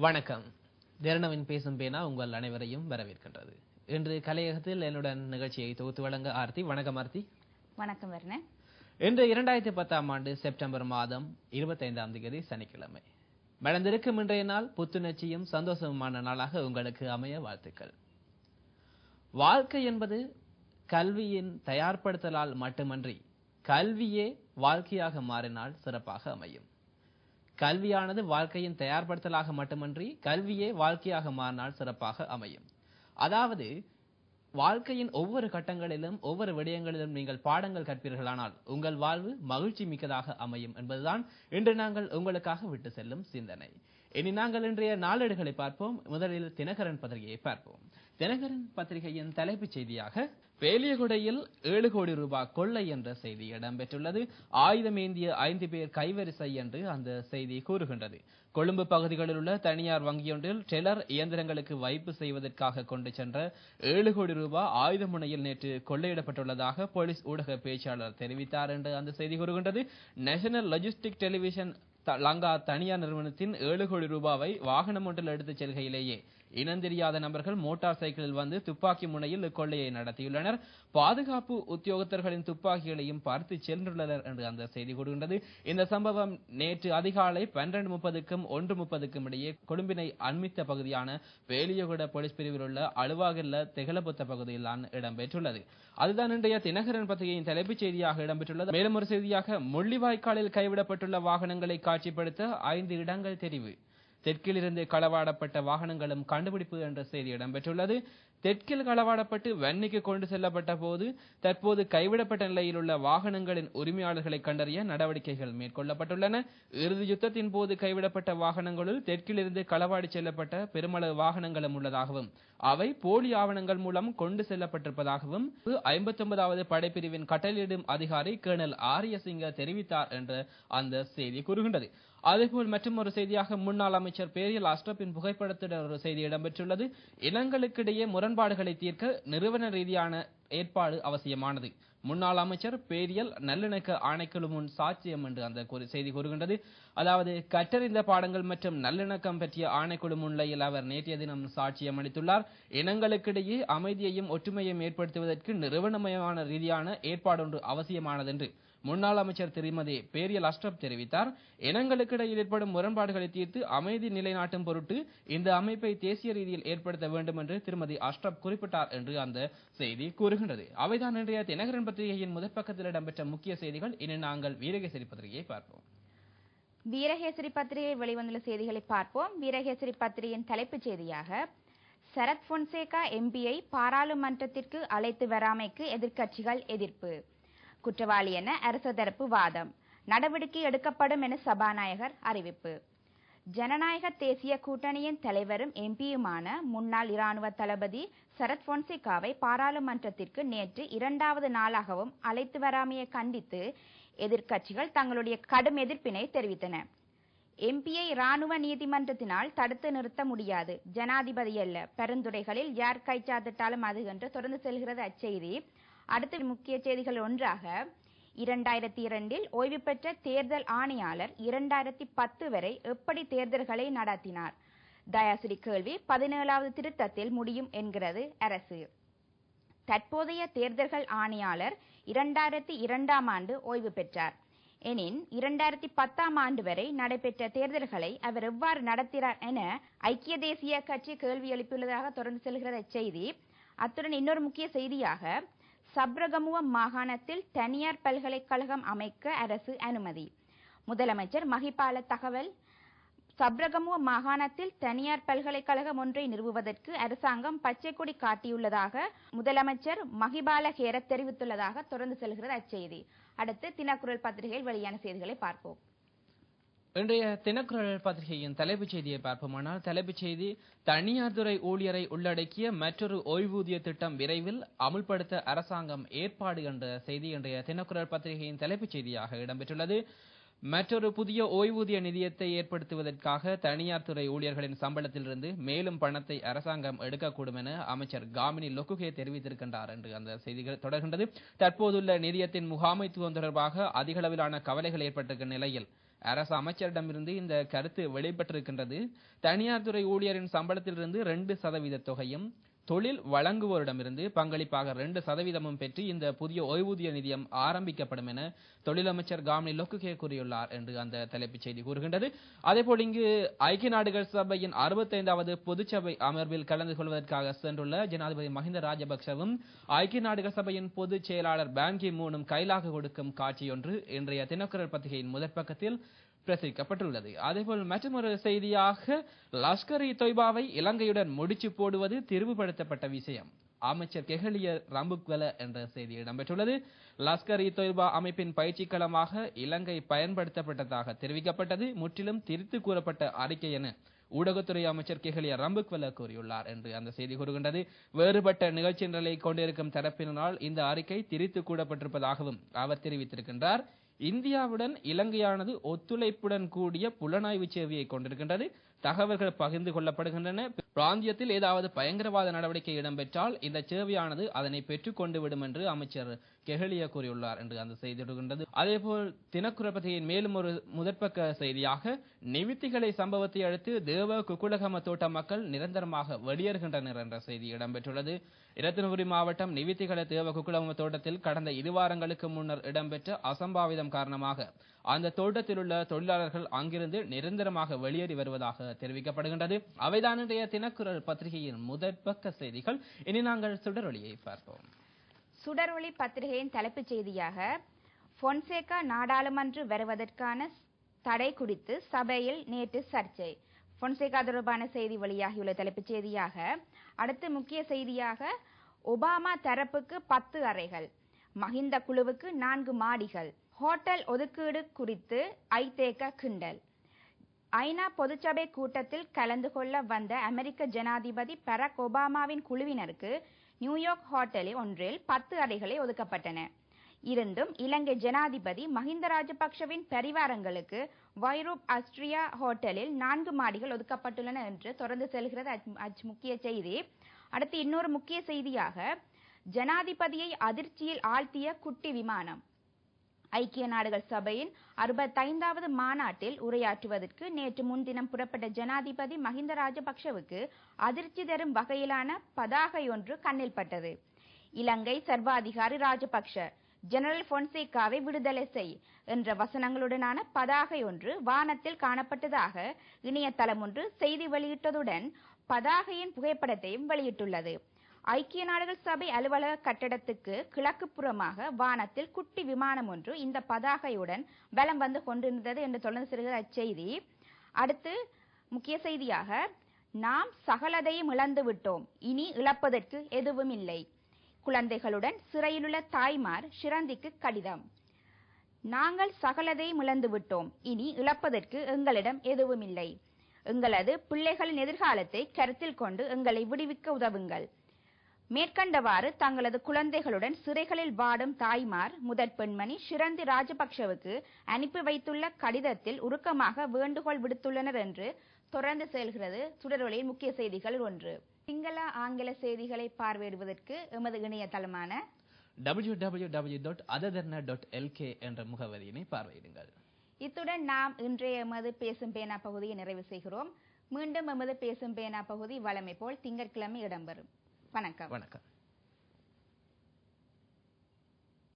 வணக்கம். திரணவின் பேசும் பேனா உங்கள் அனைவரையும் வரவேற்கின்றது. இன்று கலையகத்தில் என்னுடன் நிகழ்ச்சியை தொகுத்து வழங்க ஆர்த்தி. வணக்கம் ஆர்த்தி. வணக்கம் வர்ணன் இன்று இரண்டாயிரத்தி பத்தாம் ஆண்டு செப்டம்பர் மாதம் இருபத்தைந்தாம் தேதி சனிக்கிழமை. மறந்திருக்கும் இன்றைய நாள் புத்துணர்ச்சியும் சந்தோஷமான நாளாக உங்களுக்கு அமைய வாழ்த்துக்கள். வாழ்க்கை என்பது கல்வியின் தயார்படுத்தலால் மட்டுமன்றி கல்வியே வாழ்க்கையாக மாறினால் சிறப்பாக அமையும். கல்வியானது வாழ்க்கையின் தயார்படுத்தலாக மட்டுமன்றி கல்வியே வாழ்க்கையாக மாறினால் சிறப்பாக அமையும். அதாவது வாழ்க்கையின் ஒவ்வொரு கட்டங்களிலும் ஒவ்வொரு விடயங்களிலும் நீங்கள் பாடங்கள் கற்பீர்களானால் உங்கள் வாழ்வு மகிழ்ச்சி மிக்கதாக அமையும் என்பதுதான் இன்று நாங்கள் உங்களுக்காக விட்டு செல்லும் சிந்தனை. இனி நாங்கள் இன்றைய நாளேடுகளை பார்ப்போம். முதலில் தினகரன் பத்திரிகையை பார்ப்போம். தினகரன் பத்திரிகையின் தலைப்புச் செய்தியாக பேலியகுடையில் ஏழு கோடி ரூபாய் கொள்ளை என்ற செய்தி இடம்பெற்றுள்ளது. ஆயுதம் ஏந்திய ஐந்து பேர் கைவரிசை என்று அந்த செய்தி கூறுகின்றது. கொழும்பு பகுதிகளில் உள்ள தனியார் வங்கியொன்றில் டெலர் இயந்திரங்களுக்கு வைப்பு செய்வதற்காக கொண்டு சென்ற ஏழு கோடி ரூபாய் ஆயுத முனையில் நேற்று கொள்ளையிடப்பட்டுள்ளதாக போலீஸ் ஊடக பேச்சாளர் தெரிவித்தார் என்று அந்த செய்தி கூறுகின்றது. நேஷனல் லஜிஸ்டிக் டெலிவிஷன் லங்கா தனியார் நிறுவனத்தின் ஏழு கோடி ரூபாவை வாகனம் ஒன்றில் எடுத்துச் செல்கையிலேயே இனந்தெரியாத நபர்கள் மோட்டார் சைக்கிளில் வந்து துப்பாக்கி முனையில் இக்கொள்ளையை நடத்தியுள்ளனர். பாதுகாப்பு உத்தியோகத்தர்களின் துப்பாக்கிகளையும் பார்த்து சென்றுள்ளனர் என்று அந்த செய்தி கூறுகின்றது. இந்த சம்பவம் நேற்று அதிகாலை பன்னிரண்டு முப்பதுக்கும் ஒன்று முப்பதுக்கும் இடையே கொழும்பினை அண்மித்த பகுதியான வேலியகுட போலீஸ் பிரிவில் உள்ள அலுவாகல்ல திகழபுத்த பகுதியில் தான் இடம்பெற்றுள்ளது. அதுதான் இன்றைய தினகரன் பத்திரிகையின் தலைப்புச் செய்தியாக இடம்பெற்றுள்ளது. மேலும் ஒரு செய்தியாக முள்ளிவாய்க்காலில் கைவிடப்பட்டுள்ள வாகனங்களை காட்சிப்படுத்த ஐந்து இடங்கள் தெரிவு. தெற்கிலிருந்து களவாடப்பட்ட வாகனங்களும் கண்டுபிடிப்பு என்ற செய்தி இடம்பெற்றுள்ளது. தெற்கில் களவாடப்பட்டு வன்னிக்கு கொண்டு செல்லப்பட்ட போது தற்போது கைவிடப்பட்ட நிலையில் உள்ள வாகனங்களின் உரிமையாளர்களை கண்டறிய நடவடிக்கைகள் மேற்கொள்ளப்பட்டுள்ளன. இறுதி யுத்தத்தின் போது கைவிடப்பட்ட வாகனங்களுள் தெற்கிலிருந்து களவாடி செல்லப்பட்ட பெருமளவு வாகனங்களும் உள்ளதாகவும் அவை போலி ஆவணங்கள் மூலம் கொண்டு செல்லப்பட்டிருப்பதாகவும் ஐம்பத்தொன்பதாவது படைப்பிரிவின் கட்டளையிடும் அதிகாரி கேர்னல் ஆரியசிங்க தெரிவித்தார் என்ற அந்த செய்தி கூறுகின்றது. அதேபோல் மற்றும் ஒரு செய்தியாக முன்னாள் அமைச்சர் பேரியல் அஸ்டப்பின் புகைப்படத்துடன் ஒரு செய்தி இடம்பெற்றுள்ளது. இனங்களுக்கிடையே முரண்பாடுகளை தீர்க்க நிறுவன ரீதியான ஏற்பாடு அவசியமானது. முன்னாள் அமைச்சர் பேரியல் நல்லிணக்க ஆணைக்குழு முன் சாட்சியம் என்று அந்த செய்தி கூறுகின்றது. அதாவது கற்றறிந்த பாடங்கள் மற்றும் நல்லிணக்கம் பற்றிய ஆணைக்குழு முன்னிலையில் அவர் நேற்றைய தினம் சாட்சியம் அளித்துள்ளார். இனங்களுக்கிடையே அமைதியையும் ஒற்றுமையையும் ஏற்படுத்துவதற்கு நிறுவனமயமான ரீதியான ஏற்பாடொன்று அவசியமானது என்று முன்னாள் அமைச்சர் திருமதி பேரியல் அஷ்ரப் தெரிவித்தார். இனங்களுக்கிடையில் ஏற்படும் முரண்பாடுகளை தீர்த்து அமைதி நிலைநாட்டும் பொருட்டு இந்த அமைப்பை தேசிய ரீதியில் ஏற்படுத்த வேண்டும் என்று திருமதி அஷ்ரப் குறிப்பிட்டார் என்று அந்த செய்தி கூறுகின்றது. அவைதான் இன்றைய தினகரன் பத்திரிகையின் முதற் பக்கத்தில் இடம்பெற்ற முக்கிய செய்திகள். இனி நாங்கள் வீரகேசரி பத்திரிகையை பார்ப்போம். வீரகேசரி பத்திரிகை வெளிவந்துள்ள செய்திகளை பார்ப்போம். வீரகேசரி பத்திரிகையின் தலைப்புச் செய்தியாக சரத் பொன்சேகா எம்பியை பாராளுமன்றத்திற்கு அழைத்து வராமைக்கு எதிர்க்கட்சிகள் எதிர்ப்பு. குற்றவாளி என அரசு தரப்பு வாதம். நடவடிக்கை எடுக்கப்படும் என சபாநாயகர் அறிவிப்பு. ஜனநாயக தேசிய கூட்டணியின் தலைவரும் எம்பியுமான முன்னாள் இராணுவ தளபதி சரத் பொன்சிகாவை பாராளுமன்றத்திற்கு நேற்று இரண்டாவது நாளாகவும் அழைத்து வராமையை கண்டித்து எதிர்க்கட்சிகள் தங்களுடைய கடும் எதிர்ப்பினை தெரிவித்தன. எம்பியை ராணுவ நீதிமன்றத்தினால் தடுத்து நிறுத்த முடியாது. ஜனாதிபதி அல்ல. பரிந்துரைகளில் யார் கைச்சாத்திட்டாலும் அது என்று தொடர்ந்து செல்கிறது அச்செய்தி. அடுத்த முக்கிய செய்திகள் ஒன்றாக இரண்டாயிரத்தி இரண்டில் ஓய்வு பெற்ற தேர்தல் ஆணையாளர் இரண்டாயிரத்தி பத்து வரை எப்படி தேர்தல்களை நடத்தினார்? தயாசிரி கேள்வி பதினேழாவது திருத்தத்தில் முடியும் என்கிறது அரசு. தற்போதைய தேர்தல்கள் ஆணையாளர் இரண்டாயிரத்தி இரண்டாம் ஆண்டு ஓய்வு பெற்றார். எனின் இரண்டாயிரத்தி பத்தாம் ஆண்டு வரை நடைபெற்ற தேர்தல்களை அவர் எவ்வாறு நடத்தினார் என ஐக்கிய தேசிய கட்சி கேள்வி எழுப்பியுள்ளதாக தொடர்ந்து செல்கிறது செய்தி. அத்துடன் இன்னொரு முக்கிய செய்தியாக சப்ரகமுவ மாகாணத்தில் தனியார் பல்கலைக்கழகம் அமைக்க அரசு அனுமதி. முதலமைச்சர் மகிபால தகவல் சப்ரகமுவ மாகாணத்தில் தனியார் பல்கலைக்கழகம் ஒன்றை நிறுவுவதற்கு அரசாங்கம் பச்சை கொடி காட்டியுள்ளதாக முதலமைச்சர் மகிபால ஹேர தெரிவித்துள்ளதாக தொடர்ந்து செல்கிறது அச்செய்தி. அடுத்து தினக்குரல் பத்திரிகையில் வெளியான செய்திகளை பார்ப்போம். இன்றைய தினக்குரல் பத்திரிகையின் தலைப்புச் செய்தியை பார்ப்போமானால் தலைப்புச் செய்தி தனியார் துறை ஊழியரை உள்ளடக்கிய மற்றொரு ஓய்வூதிய திட்டம் விரைவில் அமுல்படுத்த அரசாங்கம் ஏற்பாடு என்ற செய்தி இன்றைய தினக்குரல் பத்திரிகையின் தலைப்புச் செய்தியாக இடம்பெற்றுள்ளது. மற்றொரு புதிய ஓய்வூதிய நிதியத்தை ஏற்படுத்துவதற்காக தனியார் துறை ஊழியர்களின் சம்பளத்திலிருந்து மேலும் பணத்தை அரசாங்கம் எடுக்கக்கூடும் என அமைச்சர் காமினி லொக்குகே தெரிவித்திருக்கின்றார் என்று அந்த செய்திகள் தொடர்கின்றது. தற்போதுள்ள நிதியத்தின் முகாமைத்துவம் தொடர்பாக அதிகளவிலான கவலைகள் ஏற்பட்டிருக்கும் நிலையில் அரசு அமைச்சரிடமிருந்து இந்த கருத்து வெளிப்பட்டிருக்கின்றது. தனியார் துறை ஊழியரின் சம்பளத்திலிருந்து ரெண்டு சதவீத தொகையும் தொழில் வழங்குவோரிடமிருந்து பங்களிப்பாக ரெண்டு சதவீதமும் பெற்று இந்த புதிய ஓய்வூதிய நிதியம் ஆரம்பிக்கப்படும் என தொழிலமைச்சர் காமினி லொக்குகே கூறியுள்ளார் என்று அந்த தலைப்புச் செய்தி கூறுகின்றது. அதேபோல் இங்கு ஐக்கிய நாடுகள் சபையின் அறுபத்தைந்தாவது பொதுச்சபை அமர்வில் கலந்து கொள்வதற்காக சென்றுள்ள ஜனாதிபதி மஹிந்த ராஜபக்சவும் ஐக்கிய நாடுகள் சபையின் பொதுச் செயலாளர் பாங்கி மூனும் கைலாக கொடுக்கும் காட்சியொன்று இன்றைய தினக்குரல் பத்திரிகையின் முதற் பக்கத்தில் பிரசுரிக்கப்பட்டுள்ளது அதேபோல் மற்றொரு செய்தியாக லஷ்கர் இ தொய்பாவை இலங்கையுடன் முடிச்சு போடுவது திரிவுபடுத்தப்பட்ட விஷயம். அமைச்சர் கெஹலிய ரம்புக்வெல என்ற செய்தி இடம்பெற்றுள்ளது லஷ்கர் இ தொய்பா அமைப்பின் பயிற்சி களமாக இலங்கை பயன்படுத்தப்பட்டதாக தெரிவிக்கப்பட்டது. முற்றிலும் திரித்து கூறப்பட்ட அறிக்கை என ஊடகத்துறை அமைச்சர் கெஹலிய ரம்புக்வெல கூறியுள்ளார் என்று அந்த செய்தி கூறுகின்றது. வேறுபட்ட நிகழ்ச்சி நிரலை கொண்டிருக்கும் தரப்பினரால் இந்த அறிக்கை திரித்து கூடப்பட்டிருப்பதாகவும் அவர் தெரிவித்திருக்கின்றார். இந்தியாவுடன் இலங்கையானது ஒத்துழைப்புடன் கூடிய புலனாய்வு சேவையை கொண்டிருக்கின்றது. தகவல்கள் பகிர்ந்து கொள்ளப்படுகின்றன. பிராந்தியத்தில் ஏதாவது பயங்கரவாத நடவடிக்கை இடம்பெற்றால் இந்த சேவையானது அதனை பெற்றுக்கொண்டு விடும் என்று அமைச்சர் கெஹலியா கூறியுள்ளார் என்று அந்த செய்தி விடுகின்றது அதேபோல் தினக்குரல் பத்திரிகையின் மேலும் ஒரு முதற்பக்க செய்தியாக நிவித்திகளை சம்பவத்தை அடுத்து தேவ குக்குலகம தோட்ட மக்கள் நிரந்தரமாக வெளியேறுகின்றனர் என்ற செய்தி இடம்பெற்றுள்ளது. இரத்தினபுரி மாவட்டம் நிவித்திகள தேவ குக்குலகம தோட்டத்தில் கடந்த இரு வாரங்களுக்கு முன்னர் இடம்பெற்ற அசம்பாவிதம் காரணமாக அந்த தோட்டத்தில் உள்ள தொழிலாளர்கள் அங்கிருந்து நிரந்தரமாக வெளியேறி வருவதாக தெரிவிக்கப்படுகின்றது. அவைதானுடைய தினக்குரல் பத்திரிகையின் முதற்பக்க செய்திகள். இனி நாங்கள் சுடரொலியை பார்ப்போம். சுடரொளி பத்திரிகையின் தலைப்புச் செய்தியாக பொன்சேகா நாடாளுமன்று வருவதற்கான தடை குறித்து சபையில் நேற்று சர்ச்சை. பொன்சேகா தொடர்பான செய்தி வெளியாகியுள்ள தலைப்புச் செய்தியாக அடுத்து முக்கிய செய்தியாக ஒபாமா தரப்புக்கு பத்து அறைகள் மஹிந்த குழுவுக்கு நான்கு மாடிகள் ஹோட்டல் ஒதுக்கீடு குறித்து ஐதேக கிண்டல். ஐநா பொதுச்சபை கூட்டத்தில் கலந்து கொள்ள வந்த அமெரிக்க ஜனாதிபதி பராக் ஒபாமாவின் குழுவினருக்கு நியூயார்க் ஹோட்டலில் ஒன்றில் பத்து அறைகளை ஒதுக்கப்பட்டன. இருந்தும் இலங்கை ஜனாதிபதி மஹிந்த ராஜபக்ஷவின் பரிவாரங்களுக்கு வைரூப் அஸ்ட்ரியா ஹோட்டலில் நான்கு மாடிகள் ஒதுக்கப்பட்டுள்ளன என்று தொடர்ந்து செல்கிறது அஜ் முக்கிய செய்தி. அடுத்து இன்னொரு முக்கிய செய்தியாக ஜனாதிபதியை அதிர்ச்சியில் ஆழ்த்திய குட்டி விமானம். ஐக்கிய நாடுகள் சபையின் அறுபத்தைந்தாவது மாநாட்டில் உரையாற்றுவதற்கு நேற்று முன்தினம் புறப்பட்ட ஜனாதிபதி மஹிந்த ராஜபக்ஷவுக்கு அதிர்ச்சி தரும் வகையிலான பதாகை ஒன்று கண்ணில் பட்டது. இலங்கை சர்வாதிகாரி ராஜபக்ஷ ஜெனரல் பொன்சேகாவை விடுதலை செய் என்ற வசனங்களுடனான பதாகை ஒன்று வானத்தில் காணப்பட்டதாக இணையதளம் ஒன்று செய்தி வெளியிட்டதுடன் பதாகையின் புகைப்படத்தையும் வெளியிட்டுள்ளது. ஐக்கிய நாடுகள் சபை அலுவலக கட்டடத்துக்கு கிழக்கு புறமாக வானத்தில் குட்டி விமானம் ஒன்று இந்த பதாகையுடன் வலம் வந்து கொண்டிருந்தது என்று தொடர்ந்து செல்கிற அச்செய்தி. அடுத்து முக்கிய செய்தியாக நாம் சகலதையும் இழந்து விட்டோம். இனி இழப்பதற்கு எதுவும் இல்லை. குழந்தைகளுடன் சிறையிலுள்ள தாய்மார் ஷிரந்திக்கு கடிதம். நாங்கள் சகலதையும் இழந்து விட்டோம். இனி இழப்பதற்கு எங்களிடம் எதுவும் இல்லை. எங்களது பிள்ளைகளின் எதிர்காலத்தை கருத்தில் கொண்டு எங்களை விடுவிக்க உதவுங்கள். மேற்கண்டவாறு தங்களது குழந்தைகளுடன் சிறைகளில் வாடும் தாய்மார் முதற் பெண்மணி ஷிரந்தி ராஜபக்ஷவுக்கு அனுப்பி வைத்துள்ள கடிதத்தில் உருக்கமாக வேண்டுகோள் விடுத்துள்ளனர் என்று தொடர்ந்து செல்கிறது சுடரொலியின் முக்கிய செய்திகள் ஒன்று. சிங்கள ஆங்கில செய்திகளை பார்வையிடுவதற்கு எமது இணையதளமான டாட் என்ற முகவரியினை பார்வையிடுங்கள். இத்துடன் நாம் இன்றைய எமது பேசும் பேனா பகுதியை நிறைவு செய்கிறோம். மீண்டும் எமது பேசும் பேனா பகுதி வழமை போல் திங்கட்கிழமை இடம்பெறும். வணக்கம். வணக்கம்.